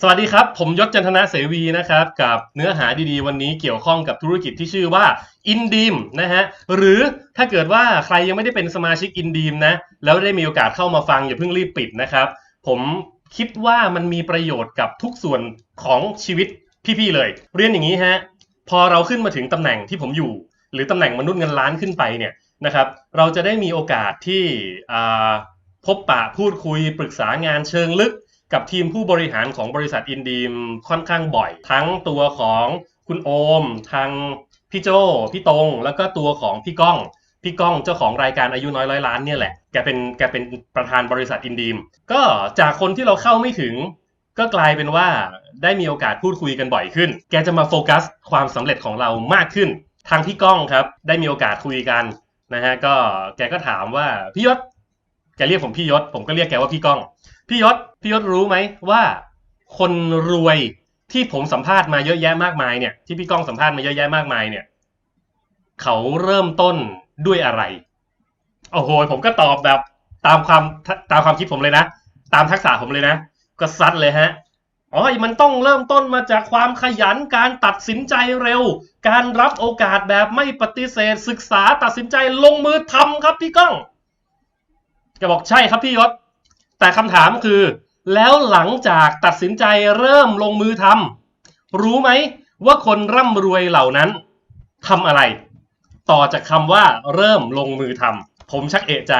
สวัสดีครับ ผมยศจันทนาเสวีนะครับ กับเนื้อหาดีๆ วันนี้เกี่ยวข้องกับธุรกิจที่ชื่อว่าอินดีมนะฮะหรือถ้าเกิดว่าใครยังไม่ได้เป็นสมาชิกอินดีมนะ แล้วได้มีโอกาสเข้ามาฟังอย่าเพิ่งรีบปิดนะครับ ผมคิดว่ามันมีประโยชน์กับทุกส่วนของชีวิตพี่ๆเลย เรียนอย่างนี้ฮะพอเราขึ้นมาถึงตำแหน่งที่ผมอยู่ หรือตำแหน่งมนุษย์เงินล้านขึ้นไปเนี่ยนะครับเราจะได้มีโอกาสที่พบปะพูดคุยปรึกษางานเชิงลึก กับทีมผู้บริหารของบริษัทอินดีมค่อนข้างบ่อย ทั้งตัวของคุณโอม ทางพี่โจพี่ตรงแล้วก็ตัวของพี่ก้อง พี่ก้องเจ้าของรายการอายุน้อยร้อยล้านเนี่ยแหละแกเป็นแกเป็นประธานบริษัทอินดีม ก็จากคนที่เราเข้าไม่ถึง ก็กลายเป็นว่าได้มีโอกาสพูดคุยกันบ่อยขึ้น แกจะมาโฟกัสความสำเร็จของเรามากขึ้น ทางพี่ก้องครับ ได้มีโอกาสคุยกันนะฮะก็แกก็ถามว่าพี่ยศแกเรียกผมพี่ยศผมก็เรียกแกว่าพี่ก้อง พี่ยศพี่ยศรู้ไหมว่าคนรวยที่ผมสัมภาษณ์มาเยอะแยะมากมายเนี่ยที่พี่ก้องสัมภาษณ์มาเยอะแยะมากมายเนี่ยเขาเริ่มต้นด้วยอะไรโอ้โหผมก็ตอบแบบตามความตามความคิดผมเลยนะ ตามทักษะผมเลยนะ ก็ซัดเลยฮะอ๋อมันต้องเริ่มต้นมาจากความขยันการตัดสินใจเร็ว การรับโอกาสแบบไม่ปฏิเสธ ศึกษาตัดสินใจลงมือทำครับพี่ก้องแกบอกใช่ครับพี่ยศ แต่คำถามคือ แล้วหลังจากตัดสินใจเริ่มลงมือทำรู้ไหมว่าคนร่ำรวยเหล่านั้นทำอะไร ต่อจากคำว่าเริ่มลงมือทำผมชักเอะใจ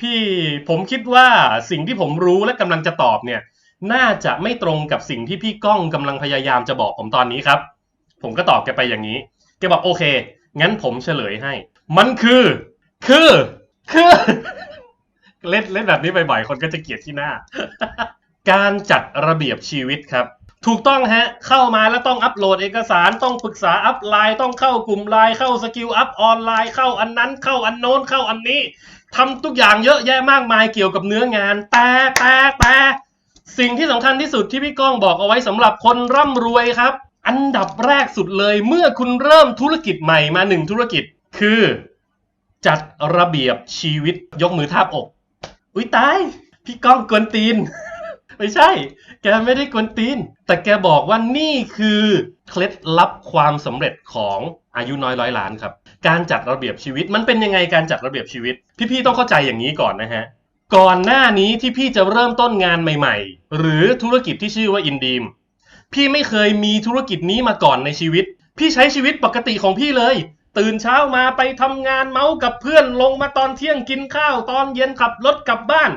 พี่ผมคิดว่าสิ่งที่ผมรู้และกำลังจะตอบเนี่ย น่าจะไม่ตรงกับสิ่งที่พี่ก้องกำลังพยายามจะบอกผมตอนนี้ครับ ผมก็ตอบแกไปอย่างนี้แกบอกโอเค งั้นผมเฉลยให้ มันคือ คือ คือ เล่นเล่นแบบนี้บ่อยๆ คนก็จะเกลียดที่หน้า การจัดระเบียบชีวิตครับ ถูกต้องฮะ เข้ามาแล้วต้องอัปโหลดเอกสาร ต้องปรึกษาอัพไลน์ ต้องเข้ากลุ่มไลน์ เข้าสกิลอัพออนไลน์ เข้าอันนั้น เข้าอันโน้น เข้าอันนี้ทำทุกอย่างเยอะแยะมากมายเกี่ยวกับเนื้องาน แต่แต่แต่สิ่งที่สำคัญที่สุดที่พี่ก้องบอกเอาไว้สำหรับคนร่ำรวยครับ อันดับแรกสุดเลย เมื่อคุณเริ่มธุรกิจใหม่มาหนึ่งธุรกิจ คือ จัดระเบียบชีวิตยกมือทาบอก อุ้ยตาย พี่ก้องกวนตีน ไม่ใช่ แกไม่ได้กวนตีน แต่แกบอกว่านี่คือเคล็ดลับความสำเร็จของอายุน้อยร้อยล้านครับ การจัดระเบียบชีวิตมันเป็นยังไงการจัดระเบียบชีวิต พี่ๆต้องเข้าใจอย่างนี้ก่อนนะฮะก่อนหน้านี้ที่พี่จะเริ่มต้นงานใหม่ ๆ หรือธุรกิจที่ชื่อว่าอินดีมพี่ไม่เคยมีธุรกิจนี้มาก่อนในชีวิต พี่ใช้ชีวิตปกติของพี่เลยตื่นเช้ามาไปทำงานเมาส์กับเพื่อนลงมาตอนเที่ยงกินข้าว ตอนเย็นขับรถกลับบ้าน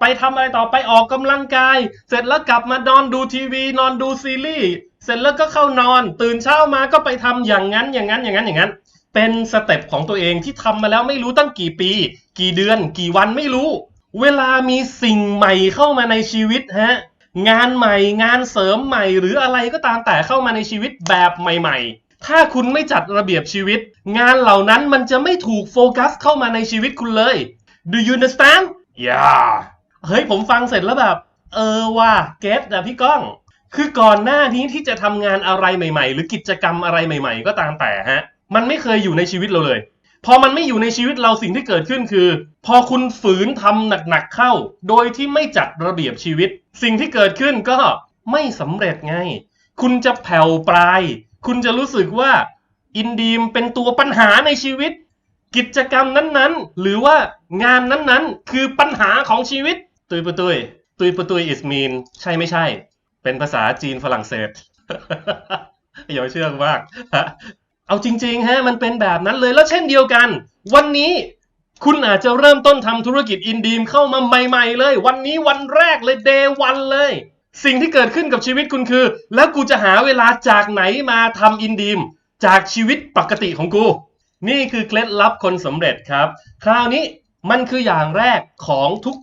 ไปทำอะไรต่อไปออกกำลังกาย เสร็จแล้วกลับมานอนดูทีวี นอนดูซีรีส์เสร็จแล้วก็เข้านอน ตื่นเช้ามาก็ไปทำอย่างนั้นอย่างนั้นอย่างนั้นอย่างนั้น เป็นสเต็ปของตัวเองที่ทำมาแล้วไม่รู้ตั้งกี่ปี กี่เดือน กี่วันไม่รู้ เวลามีสิ่งใหม่เข้ามาในชีวิตฮะงานใหม่งานเสริมใหม่ หรืออะไรก็ตามแต่เข้ามาในชีวิตแบบใหม่ ๆ ถ้าคุณไม่จัดระเบียบชีวิต งานเหล่านั้นมันจะไม่ถูกโฟกัสเข้ามาในชีวิตคุณเลย Do you understand Yeah เฮ้ยผมฟังเสร็จแล้วแบบ เออว่าเก็ตอะพี่ก้อง คือก่อนหน้านี้ที่จะทำงานอะไรใหม่ ๆ หรือกิจกรรมอะไรใหม่ ๆ ก็ตามแต่ฮะ มันไม่เคยอยู่ในชีวิตเราเลย พอมันไม่อยู่ในชีวิตเราสิ่งที่เกิดขึ้นคือ พอคุณฝืนทำหนักๆเข้า โดยที่ไม่จัดระเบียบชีวิต สิ่งที่เกิดขึ้นก็ไม่สำเร็จไง คุณจะแผ่วปลาย คุณจะรู้สึกว่าอินดีมเป็นตัวปัญหาในชีวิต กิจกรรมนั้นๆ หรือว่างานนั้นๆ คือปัญหาของชีวิต ตุยปุตุย ตุยปุตุย is mean ใช่ไม่ใช่ เป็นภาษาจีนฝรั่งเศสอย่าเชื่อมาก เอาจริงๆฮะมันเป็นแบบนั้นเลยแล้วเช่นเดียวกัน วันนี้คุณอาจจะเริ่มต้นทำธุรกิจอินดีมเข้ามาใหม่ ๆ เลย วันนี้วันแรกเลยเดวันเลย สิ่งที่เกิดขึ้นกับชีวิตคุณคือ แล้วกูจะหาเวลาจากไหนมาทำอินดีม จากชีวิตปกติของกู นี่คือเคล็ดลับคนสำเร็จครับ คราวนี้มันคืออย่างแรกของทุก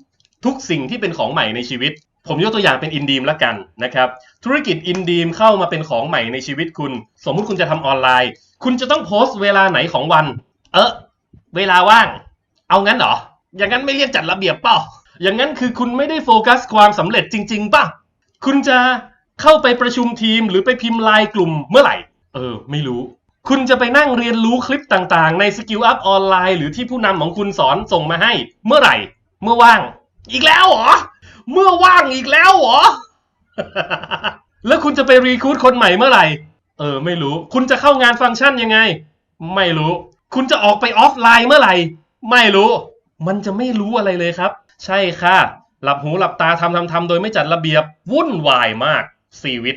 ทุกสิ่งที่เป็นของใหม่ในชีวิต ผมยกตัวอย่างเป็นอินดีมละกันนะครับ ธุรกิจอินดีมเข้ามาเป็นของใหม่ในชีวิตคุณ สมมุติคุณจะทำออนไลน์ คุณจะต้องโพสต์เวลาไหนของวัน เออเวลาว่าง เอางั้นเหรออย่างนั้นไม่เรียกจัดระเบียบเปล่าอย่างนั้นคือคุณไม่ได้โฟกัสความสำเร็จจริงๆป่ะ คุณจะเข้าไปประชุมทีมหรือไปพิมพ์ไลน์กลุ่มเมื่อไหร่ เออ ไม่รู้ คุณจะไปนั่งเรียนรู้คลิปต่างๆ ในสกิลอัพออนไลน์หรือที่ผู้นำของคุณสอนส่งมาให้ เมื่อไหร่ เมื่อว่าง อีกแล้วเหรอ เมื่อว่างอีกแล้วเหรอ แล้วคุณจะไปรีคูดคนใหม่เมื่อไหร่ เออ ไม่รู้ คุณจะเข้างานฟังก์ชันยังไง ไม่รู้ คุณจะออกไปออฟไลน์เมื่อไหร่ ไม่รู้ มันจะไม่รู้อะไรเลยครับ ใช่ค่ะ หลับหูหลับตาทำทำทำโดยไม่จัดระเบียบวุ่นวายมากชีวิต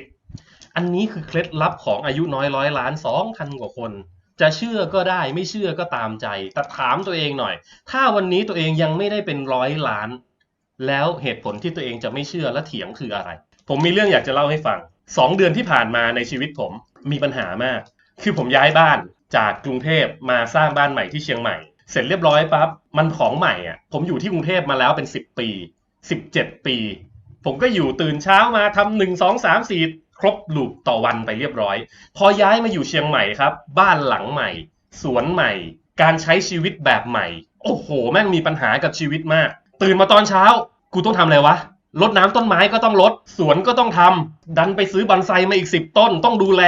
อันนี้คือเคล็ดลับของอายุน้อยร้อยล้านสองพันกว่าคน จะเชื่อก็ได้ไม่เชื่อก็ตามใจ แต่ถามตัวเองหน่อย ถ้าวันนี้ตัวเองยังไม่ได้เป็นร้อยล้าน แล้วเหตุผลที่ตัวเองจะไม่เชื่อและเถียงคืออะไร ผมมีเรื่องอยากจะเล่าให้ฟังสองเดือนที่ผ่านมาในชีวิตผมมีปัญหามาก คือผมย้ายบ้านจากกรุงเทพมาสร้างบ้านใหม่ที่เชียงใหม่ เสร็จเรียบร้อยปั๊บมันของใหม่อะผมอยู่ที่กรุงเทพมาแล้วเป็นสิบปี สิบเจ็ดปี ผมก็อยู่ตื่นเช้ามาทำหนึ่งสองสามสี่ครบลูปต่อวันไปเรียบร้อย พอย้ายมาอยู่เชียงใหม่ครับ บ้านหลังใหม่ สวนใหม่ การใช้ชีวิตแบบใหม่ โอ้โห แม่งมีปัญหากับชีวิตมาก ตื่นมาตอนเช้า กูต้องทำอะไรวะรดน้ำต้นไม้ก็ต้องรดสวนก็ต้องทำดันไปซื้อบอนไซมาอีกสิบต้นต้องดูแล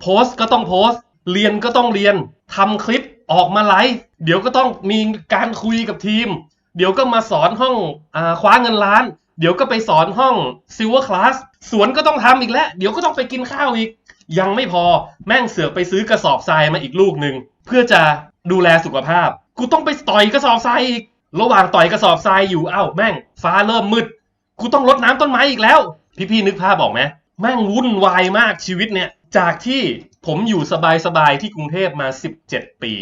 โพสต์ก็ต้องโพสต์ เรียนก็ต้องเรียนทำคลิปออกมาไลฟ์เดี๋ยวก็ต้องมีการคุยกับทีม เดี๋ยวก็มาสอนห้องอคว้าเงินล้าน เดี๋ยวก็ไปสอนห้องซิลเวอร์คลาสสวนก็ต้องทำอีกแล้ว เดี๋ยวก็ต้องไปกินข้าวอีก ยังไม่พอแม่งเสือกไปซื้อกระสอบทรายมาอีกลูกหนึ่งเพื่อจะดูแลสุขภาพ กูต้องไปต่อยกระสอบทรายอีก ระหว่างต่อยกระสอบทรายอยู่อ้าวแม่งฟ้าเริ่มมืด กูต้องรดน้ำต้นไม้อีกแล้ว พี่ๆนึกภาพออกไหมแม่งวุ่นวายมากชีวิตเนี่ย จากที่ผมอยู่สบายๆที่กรุงเทพมา 17 ปี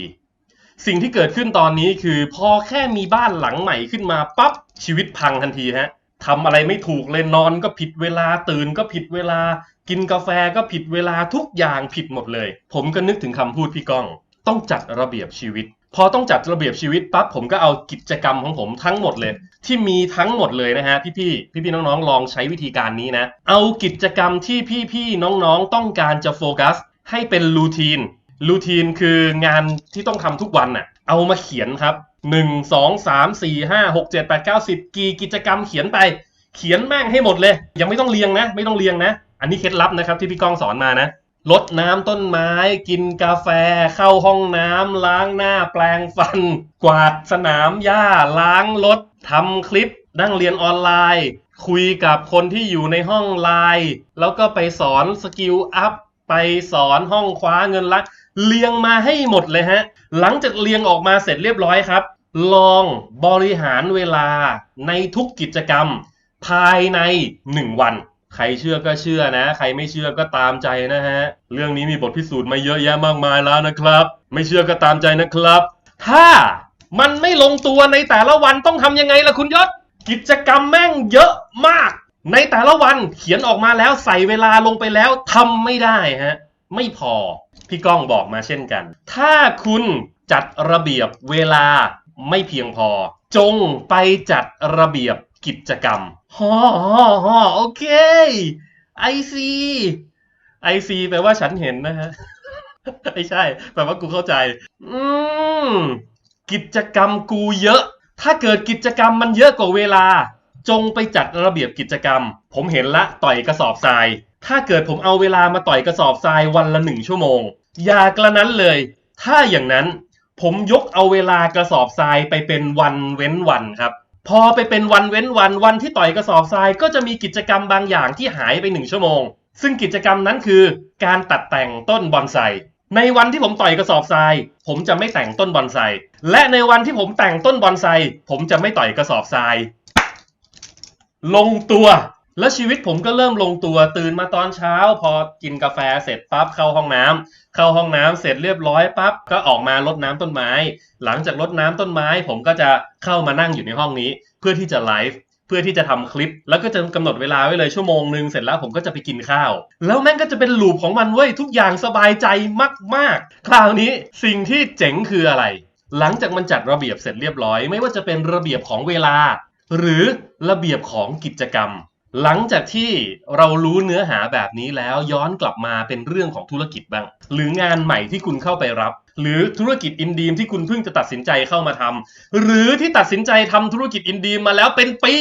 สิ่งที่เกิดขึ้นตอนนี้คือ พอแค่มีบ้านหลังใหม่ขึ้นมาปั๊บชีวิตพังทันทีฮะทำอะไรไม่ถูกเลยนอนก็ผิดเวลาตื่นก็ผิดเวลา กินกาแฟก็ผิดเวลาทุกอย่างผิดหมดเลย ผมก็นึกถึงคำพูดพี่ก้อง ต้องจัดระเบียบชีวิต พอต้องจัดระเบียบชีวิตปั๊บผมก็เอากิจกรรมของผมทั้งหมดเลย ที่มีทั้งหมดเลยนะฮะพี่ๆพี่ๆน้องๆลองใช้วิธีการนี้นะ เอากิจกรรมที่พี่ๆน้องๆต้องการจะโฟกัส ให้เป็นรูทีน รูทีนคืองานที่ต้องทำทุกวันน่ะ เอามาเขียนครับ1 2 3 4 5 6 7 8 9 10กี่กิจกรรมเขียนไป เขียนแม่งให้หมดเลย ยังไม่ต้องเรียงนะ ไม่ต้องเรียงนะ อันนี้เคล็ดลับนะครับที่พี่ก้องสอนมานะลดน้ำต้นไม้ กินกาแฟ เข้าห้องน้ำล้างหน้าแปลงฟัน กวาดสนามหญ้าล้างรถทำคลิปนั่งเรียนออนไลน์ คุยกับคนที่อยู่ในห้องไลน์แล้วก็ไปสอนสกิลอัพไปสอนห้องคว้าเงินละ เรียงมาให้หมดเลยฮะ หลังจากเรียงออกมาเสร็จเรียบร้อยครับ ลองบริหารเวลาในทุกกิจกรรม ภายใน 1 วัน ใครเชื่อก็เชื่อนะ ใครไม่เชื่อก็ตามใจนะฮะ เรื่องนี้มีบทพิสูจน์มาเยอะแยะมากมายแล้วนะครับ ไม่เชื่อก็ตามใจนะครับ ถ้ามันไม่ลงตัวในแต่ละวันต้องทำยังไงล่ะคุณยศ กิจกรรมแม่งเยอะมาก ในแต่ละวันเขียนออกมาแล้วใส่เวลาลงไปแล้วทำไม่ได้ฮะ ไม่พอ พี่ก้องบอกมาเช่นกัน ถ้าคุณจัดระเบียบเวลาไม่เพียงพอ จงไปจัดระเบียบกิจกรรมฮ่อฮ่อฮ่อโอเคไอซีไอซีแปลว่าฉันเห็นนะฮะไม่ใช่ แปลว่ากูเข้าใจ อืม กิจกรรมกูเยอะ ถ้าเกิดกิจกรรมมันเยอะกว่าเวลา จงไปจัดระเบียบกิจกรรม ผมเห็นละ ต่อยกระสอบทราย ถ้าเกิดผมเอาเวลามาต่อยกระสอบทรายวันละหนึ่งชั่วโมง อย่ากระนั้นเลย ถ้าอย่างนั้นผมยกเอาเวลากระสอบทรายไปเป็นวันเว้นวันครับ พอไปเป็นวันเว้นวันวันที่ต่อยกระสอบทรายก็จะมีกิจกรรมบางอย่างที่หายไปหนึ่งชั่วโมง ซึ่งกิจกรรมนั้นคือ การตัดแต่งต้นบอนไซในวันที่ผมต่อยกระสอบทราย ผมจะไม่แต่งต้นบอนไซและในวันที่ผมแต่งต้นบอนไซผมจะไม่ต่อยกระสอบทราย ลงตัว แล้วชีวิตผมก็เริ่มลงตัวตื่นมาตอนเช้า พอกินกาแฟเสร็จปั๊บเข้าห้องน้ำเข้าห้องน้ำเสร็จเรียบร้อยปั๊บก็ออกมารดน้ำต้นไม้ หลังจากรดน้ำต้นไม้ ผมก็จะเข้ามานั่งอยู่ในห้องนี้ เพื่อที่จะไลฟ์เพื่อที่จะทำคลิป แล้วก็จะกำหนดเวลาไว้เลยชั่วโมงหนึ่งเสร็จแล้วผมก็จะไปกินข้าว แล้วแม่งก็จะเป็นลูปของมันเว้ยทุกอย่างสบายใจมากๆ คราวนี้สิ่งที่เจ๋งคืออะไร หลังจากมันจัดระเบียบเสร็จเรียบร้อย ไม่ว่าจะเป็นระเบียบของเวลา หรือระเบียบของกิจกรรม หลังจากที่เรารู้เนื้อหาแบบนี้แล้วย้อนกลับมาเป็นเรื่องของธุรกิจบ้าง หรืองานใหม่ที่คุณเข้าไปรับ หรือธุรกิจอินดีมที่คุณเพิ่งจะตัดสินใจเข้ามาทำหรือที่ตัดสินใจทำธุรกิจอินดีมมาแล้วเป็นปี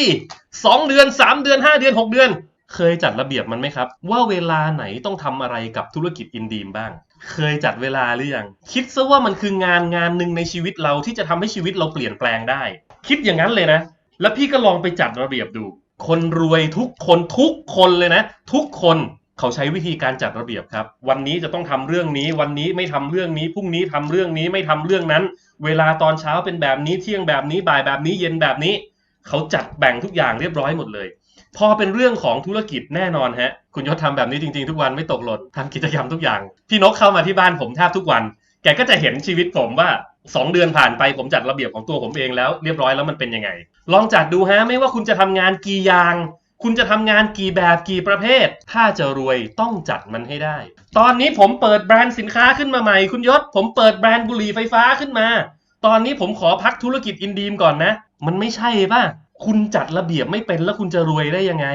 2 เดือน 3 เดือน 5 เดือน 6 เดือน เคยจัดระเบียบมันไหมครับ ว่าเวลาไหนต้องทำอะไรกับธุรกิจอินดีมบ้าง เคยจัดเวลาหรือยังคิดซะว่ามันคืองานงานหนึ่งในชีวิตเราที่จะทำให้ชีวิตเราเปลี่ยนแปลงได้ คิดอย่างนั้นเลยนะ แล้วพี่ก็ลองไปจัดระเบียบดู คนรวยทุกคนทุกคนเลยนะ ทุกคนเขาใช้วิธีการจัดระเบียบครับ วันนี้จะต้องทำเรื่องนี้ วันนี้ไม่ทำเรื่องนี้พรุ่งนี้ทำเรื่องนี้ไม่ทำเรื่องนั้น เวลาตอนเช้าเป็นแบบนี้เที่ยงแบบนี้บ่ายแบบนี้เย็นแบบนี้ เขาจัดแบ่งทุกอย่างเรียบร้อยหมดเลย พอเป็นเรื่องของธุรกิจแน่นอนฮะ คุณยศทำแบบนี้จริงๆทุกวันไม่ตกหล่นทำกิจกรรมทุกอย่าง พี่นกเข้ามาที่บ้านผมแทบทุกวัน แกก็จะเห็นชีวิตผมว่า 2เดือนผ่านไปผมจัดระเบียบของตัวผมเองแล้วเรียบร้อยแล้วมันเป็นยังไง ลองจัดดูฮะไม่ว่าคุณจะทำงานกี่อย่าง คุณจะทำงานกี่แบบกี่ประเภท ถ้าจะรวยต้องจัดมันให้ได้ ตอนนี้ผมเปิดแบรนด์สินค้าขึ้นมาใหม่ คุณยศ ผมเปิดแบรนด์บุหรี่ไฟฟ้าขึ้นมา ตอนนี้ผมขอพักธุรกิจอินดีมก่อนนะ มันไม่ใช่ป่ะคุณจัดระเบียบไม่เป็นแล้วคุณจะรวยได้ยังไง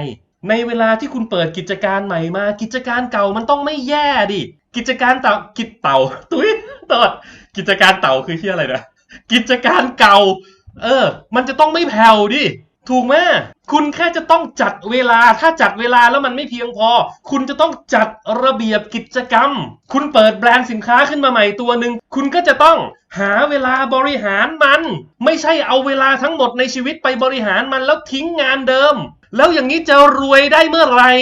ในเวลาที่คุณเปิดกิจการใหม่มา กิจการเก่ามันต้องไม่แย่ดิกิจการเต่ากิจเต่าตุ้ยตอด กิจการเต่าคือที่อะไรนะกิจการเก่า เออ มันจะต้องไม่แผ่วดิถูกไหมคุณแค่จะต้องจัดเวลา ถ้าจัดเวลาแล้วมันไม่เพียงพอ คุณจะต้องจัดระเบียบกิจกรรม คุณเปิดแบรนด์สินค้าขึ้นมาใหม่ตัวหนึ่ง คุณก็จะต้องหาเวลาบริหารมัน ไม่ใช่เอาเวลาทั้งหมดในชีวิตไปบริหารมันแล้วทิ้งงานเดิม แล้วอย่างนี้จะรวยได้เมื่อไหร่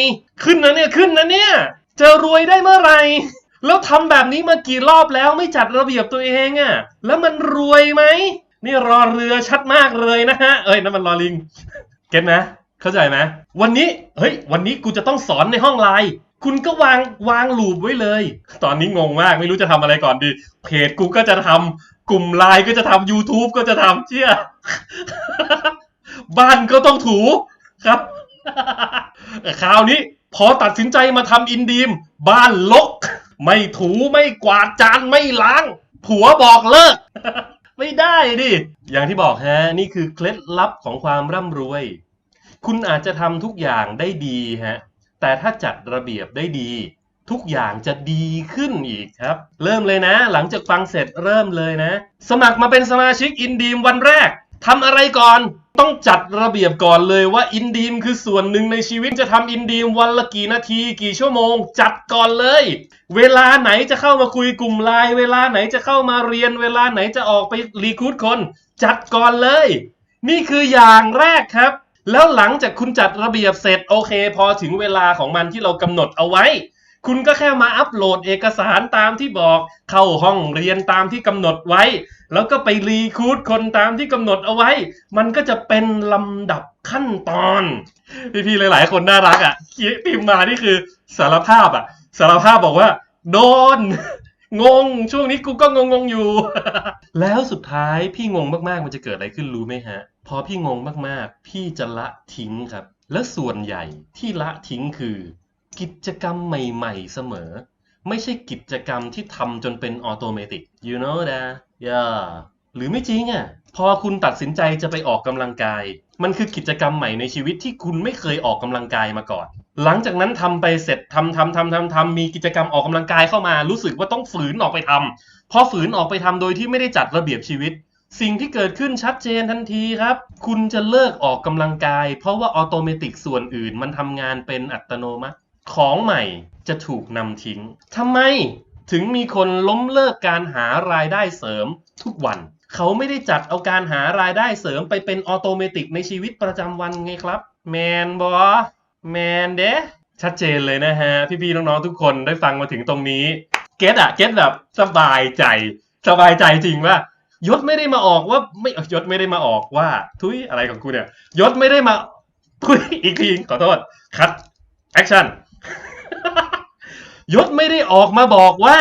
ขึ้นนะเนี่ย ขึ้นนะเนี่ย จะรวยได้เมื่อไหร่ แล้วทำแบบนี้มากี่รอบแล้วไม่จัดระเบียบตัวเองอะ่ะ แล้วมันรวยไหม นี่รอเรือชัดมากเลยนะฮะ เอ้ยนั่นมันรอลิง เก็ตนะ เข้าใจไหมวันนี้ เฮ้ย วันนี้กูจะต้องสอนในห้องไลน์คุณก็วางวางลูปไว้เลย ตอนนี้งงมากไม่รู้จะทำอะไรก่อนดี เพจกูก็จะทำกลุ่มไลน์ก็จะทำ YouTube ก็จะทำเชี่ยบ้านก็ต้องถูครับคราวนี้พอตัดสินใจมาทำอินดีม บ้านลก ไม่ถูไม่กวาดจานไม่ล้าง ผัวบอกเลิก ไม่ได้ดิ อย่างที่บอกฮะ นี่คือเคล็ดลับของความร่ำรวย คุณอาจจะทำทุกอย่างได้ดีฮะ แต่ถ้าจัดระเบียบได้ดี ทุกอย่างจะดีขึ้นอีกครับ เริ่มเลยนะ หลังจากฟังเสร็จเริ่มเลยนะ สมัครมาเป็นสมาชิกอินดีมวันแรกทำอะไรก่อน ต้องจัดระเบียบก่อนเลยว่าอินดีมคือส่วนหนึ่งในชีวิตจะทำอินดีมวันละกี่นาทีกี่ชั่วโมง จัดก่อนเลย เวลาไหนจะเข้ามาคุยกลุ่มไลน์เวลาไหนจะเข้ามาเรียน เวลาไหนจะออกไปรีคูดคน จัดก่อนเลย นี่คืออย่างแรกครับ แล้วหลังจากคุณจัดระเบียบเสร็จโอเค พอถึงเวลาของมันที่เรากำหนดเอาไว้ คุณก็แค่มาอัปโหลดเอกสารตามที่บอก เข้าห้องเรียนตามที่กำหนดไว้ แล้วก็ไปรีคูดคนตามที่กำหนดเอาไว้ มันก็จะเป็นลำดับขั้นตอน พี่ๆหลาย ๆ คนน่ารักอะพิมพ์มานี่คือสารภาพอะ สารภาพบอกว่า โดน งง ช่วงนี้กูก็งงงอยู่ แล้วสุดท้ายพี่งงมากๆมันจะเกิดอะไรขึ้นรู้ไหมฮะ พอพี่งงมากๆ พี่จะละทิ้งครับ และส่วนใหญ่ที่ละทิ้งคือ กิจกรรมใหม่ ๆ เสมอ ไม่ใช่กิจกรรมที่ทำจนเป็นออโตเมติก you know that yeah หรือไม่จริงอะ พอคุณตัดสินใจจะไปออกกำลังกาย มันคือกิจกรรมใหม่ในชีวิตที่คุณไม่เคยออกกำลังกายมาก่อน หลังจากนั้นทำไปเสร็จทำทำทำทำทำมีกิจกรรมออกกำลังกายเข้ามา รู้สึกว่าต้องฝืนออกไปทำพอฝืนออกไปทำโดยที่ไม่ได้จัดระเบียบชีวิตสิ่งที่เกิดขึ้นชัดเจนทันทีครับ คุณจะเลิกออกกำลังกาย เพราะว่าออโตเมติกส่วนอื่นมันทำงานเป็นอัตโนมัติ ของใหม่จะถูกนำทิ้งทำไมถึงมีคนล้มเลิกการหารายได้เสริมทุกวัน เขาไม่ได้จัดเอาการหารายได้เสริมไปเป็นออโตเมติกในชีวิตประจำวันไงครับ แมนบอแมนเดชัดเจนเลยนะฮะ พี่ๆน้องๆทุกคนได้ฟังมาถึงตรงนี้ เก็ตอะเก็ตแบบสบายใจ สบายใจจริงว่ายศไม่ได้มาออกว่าไม่ยศไม่ได้มาออกว่า ทุยอะไรของกูเนี่ยยศไม่ได้มาทุยอีกทีขอโทษคัดแอคชั่น ยศไม่ได้ออกมาบอกว่า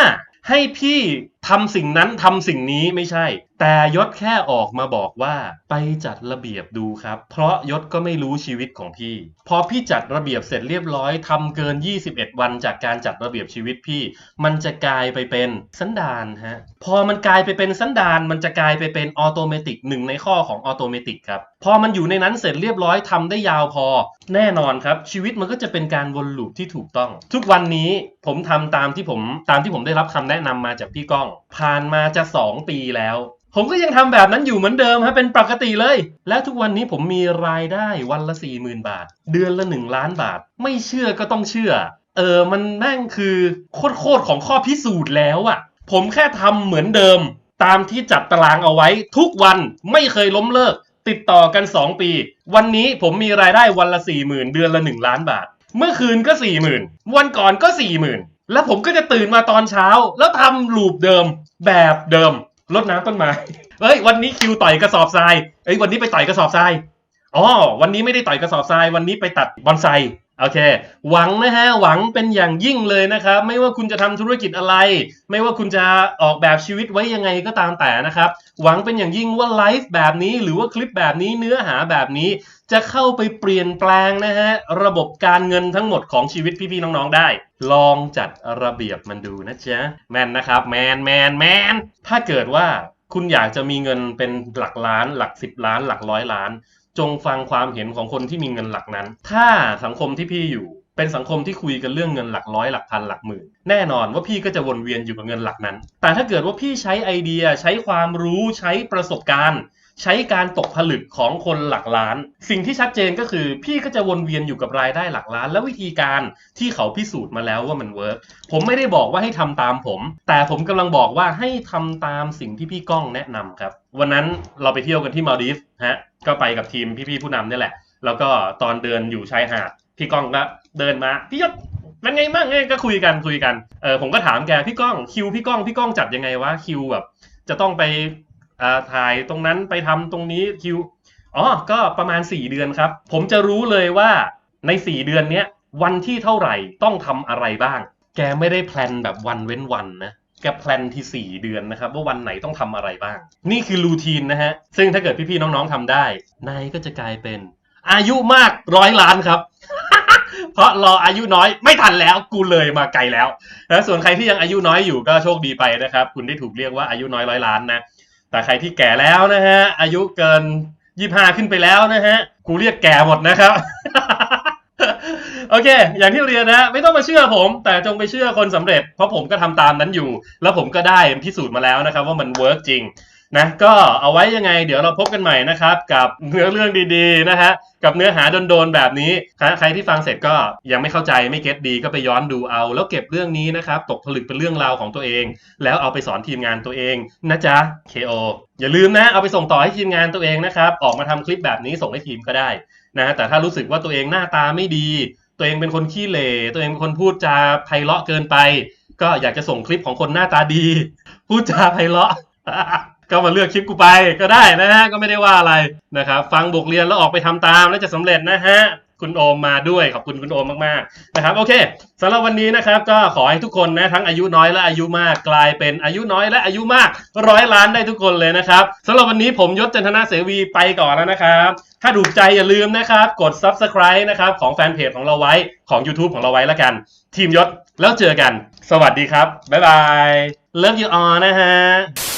ให้พี่ ทำสิ่งนั้นทำสิ่งนี้ไม่ใช่ แต่ยศแค่ออกมาบอกว่าไปจัดระเบียบดูครับ เพราะยศก็ไม่รู้ชีวิตของพี่ พอพี่จัดระเบียบเสร็จเรียบร้อยทำเกิน 21 วันจากการจัดระเบียบชีวิตพี่ มันจะกลายไปเป็นสันดานฮะพอมันกลายไปเป็นสันดานมันจะกลายไปเป็นออโตเมติกหนึ่งในข้อของออโตเมติกครับพอมันอยู่ในนั้นเสร็จเรียบร้อยทำได้ยาวพอ แน่นอนครับ ชีวิตมันก็จะเป็นการวนลูปที่ถูกต้อง ทุกวันนี้ผมทำตามที่ผมตามที่ผมได้รับคำแนะนำมาจากพี่ก้องผ่านมาจะ 2 ปีแล้ว ผมก็ยังทำแบบนั้นอยู่เหมือนเดิมฮะเป็นปกติเลย และทุกวันนี้ผมมีรายได้วันละ 40,000 บาท เดือนละ 1 ล้านบาท ไม่เชื่อก็ต้องเชื่อ เออมันแม่งคือโคตรของข้อพิสูจน์แล้วอะผมแค่ทำเหมือนเดิม ตามที่จัดตารางเอาไว้ ทุกวันไม่เคยล้มเลิก ติดต่อกัน 2 ปี วันนี้ผมมีรายได้วันละ 40,000 เดือนละ 1 ล้านบาท เมื่อคืนก็สี่หมื่นวันก่อนก็สี่หมื่น แล้วผมก็จะตื่นมาตอนเช้า แล้วทำลูปเดิมแบบเดิมรดน้ำต้นไม้เฮ้ยวันนี้คิวต่อยกระสอบทรายเอ้ยวันนี้ไปต่อยกระสอบทรายอ๋อวันนี้ไม่ได้ต่อยกระสอบทราย วันนี้ไปตัดบอนไซ โอเค หวังนะฮะ หวังเป็นอย่างยิ่งเลยนะครับ ไม่ว่าคุณจะทำธุรกิจอะไร ไม่ว่าคุณจะออกแบบชีวิตไว้ยังไงก็ตามแต่นะครับ หวังเป็นอย่างยิ่งว่าไลฟ์แบบนี้ หรือว่าคลิปแบบนี้เนื้อหาแบบนี้ จะเข้าไปเปลี่ยนแปลงนะฮะ ระบบการเงินทั้งหมดของชีวิตพี่ๆน้องๆได้ ลองจัดระเบียบมันดูนะจ๊ะแมนนะครับ แมนแมนแมนถ้าเกิดว่าคุณอยากจะมีเงินเป็นหลักล้าน หลักสิบล้าน หลักร้อยล้าน จงฟังความเห็นของคนที่มีเงินหลักนั้น ถ้าสังคมที่พี่อยู่เป็นสังคมที่คุยกันเรื่องเงินหลักร้อยหลักพันหลักหมื่นแน่นอนว่าพี่ก็จะวนเวียนอยู่กับเงินหลักนั้น แต่ถ้าเกิดว่าพี่ใช้ไอเดียใช้ความรู้ใช้ประสบการณ์ ใช้การตกผลึกของคนหลักล้าน สิ่งที่ชัดเจนก็คือพี่ก็จะวนเวียนอยู่กับรายได้หลักล้าน และวิธีการที่เขาพิสูจน์มาแล้วว่ามันเวิร์กผมไม่ได้บอกว่าให้ทำตามผม แต่ผมกำลังบอกว่าให้ทำตามสิ่งที่พี่ก้องแนะนำครับวันนั้นเราไปเที่ยวกันที่มาลดีฟฮะ ก็ไปกับทีมพี่ๆผู้นำเนี่ยแหละ แล้วก็ตอนเดินอยู่ชายหาดพี่ก้องก็เดินมาพี่ยศเป็นไงบ้างไงก็คุยกันคุยกันเออผมก็ถามแกพี่ก้องคิวพี่ก้องพี่ก้องจัดยังไงวะคิวแบบ จะต้องไปอ่าถ่ายตรงนั้นไปทำตรงนี้คิวอ๋อก็ประมาณ 4 เดือนครับ ผมจะรู้เลยว่าใน 4 เดือนเนี้ยวันที่เท่าไหร่ต้องทำอะไรบ้าง แกไม่ได้แพลนแบบวันเว้นวันนะ แกแพลนที่ 4 เดือนนะครับ ว่าวันไหนต้องทำอะไรบ้าง นี่คือรูทีนนะฮะ ซึ่งถ้าเกิดพี่ๆน้องๆทำได้ นายก็จะกลายเป็น อายุมากร้อยล้านครับ เพราะรออายุน้อยไม่ทันแล้วกูเลยมาไกลแล้วนะส่วนใครที่ยังอายุน้อยอยู่ก็โชคดีไปนะครับ คุณได้ถูกเรียกว่าอายุน้อยร้อยล้านนะ แต่ใครที่แก่แล้วนะฮะอายุเกินยี่ห้าขึ้นไปแล้วนะฮะกูเรียกแก่หมดนะครับ โอเค อย่างที่เรียนนะไม่ต้องมาเชื่อผม แต่จงไปเชื่อคนสำเร็จ เพราะผมก็ทำตามนั้นอยู่ แล้วผมก็ได้พิสูจน์มาแล้วนะครับ ว่ามันเวิร์กจริงนะก็เอาไว้ยังไง เดี๋ยวเราพบกันใหม่นะครับ กับเนื้อเรื่องดีๆนะฮะกับเนื้อหาโดนๆแบบนี้ ใครที่ฟังเสร็จก็ยังไม่เข้าใจไม่เก็ตดีก็ไปย้อนดูเอา แล้วเก็บเรื่องนี้นะครับ ตกผลึกเป็นเรื่องราวของตัวเอง แล้วเอาไปสอนทีมงานตัวเองนะจ๊ะ KO อย่าลืมนะเอาไปส่งต่อให้ทีมงานตัวเองนะครับ ออกมาทำคลิปแบบนี้ส่งให้ทีมก็ได้ นะแต่ถ้ารู้สึกว่าตัวเองหน้าตาไม่ดี ตัวเองเป็นคนขี้เหร่ตัวเองเป็นคนพูดจาไพเราะเกินไป ก็อยากจะส่งคลิปของคนหน้าตาดี พูดจาไพเราะก็มาเลือกคลิปกูไปก็ได้นะฮะก็ไม่ได้ว่าอะไรนะครับ ฟังบทเรียนแล้วออกไปทำตามแล้วจะสำเร็จนะฮะ คุณโอมมาด้วยขอบคุณคุณโอมมากๆนะครับโอเคสำหรับวันนี้นะครับ ก็ขอให้ทุกคนนะทั้งอายุน้อยและอายุมากกลายเป็นอายุน้อยและอายุมากร้อยล้านได้ทุกคนเลยนะครับสำหรับวันนี้ผมยศจันทนาเสวีไปก่อนแล้วนะครับ ถ้าถูกใจอย่าลืมนะครับ กด subscribe นะครับของแฟนเพจของเราไว้ของ YouTube ของเราไว้แล้วกัน ทีมยศแล้วเจอกัน สวัสดีครับบ๊ายบาย Love you all นะฮะ